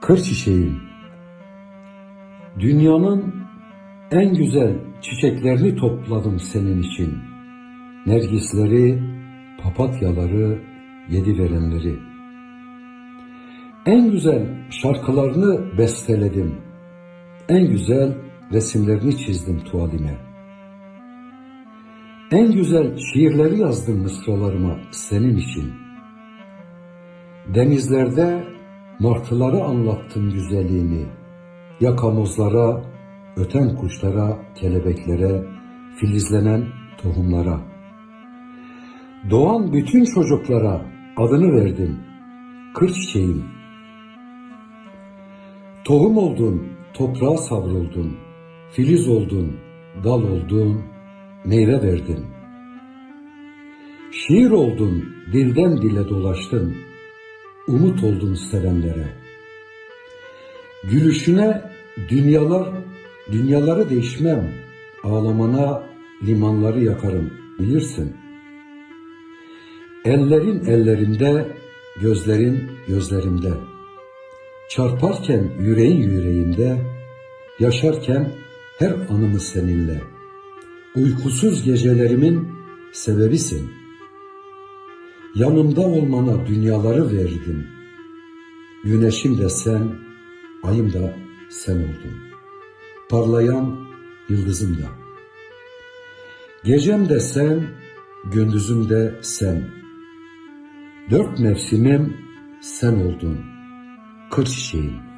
Kır çiçeğim, dünyanın en güzel çiçeklerini topladım senin için. Nergisleri, papatyaları, yedi verenleri. En güzel şarkılarını besteledim. En güzel resimlerini çizdim tuvalime. En güzel şiirleri yazdım mısralarıma senin için. Denizlerde martıları anlattım güzelliğini. Yakamozlara, öten kuşlara, kelebeklere, filizlenen tohumlara. Doğan bütün çocuklara adını verdim. Kır çiçeğim. Tohum oldun, toprağa savruldun. Filiz oldun, dal oldun, meyve verdin. Şiir oldun, dilden dile dolaştın. Umut oldun sevenlere. Gülüşüne dünyalar, dünyaları değişmem. Ağlamana limanları yakarım, bilirsin. Ellerin ellerimde, gözlerin gözlerimde. Çarparken yüreğin yüreğimde, yaşarken her anımı seninle. Uykusuz gecelerimin sebebisin. Yanımda olmana dünyaları verdim. Güneşim de sen, ayım da sen oldun. Parlayan yıldızım da. Gecem de sen, gündüzüm de sen. Dört mevsimim sen oldun. Kır çiçeğim.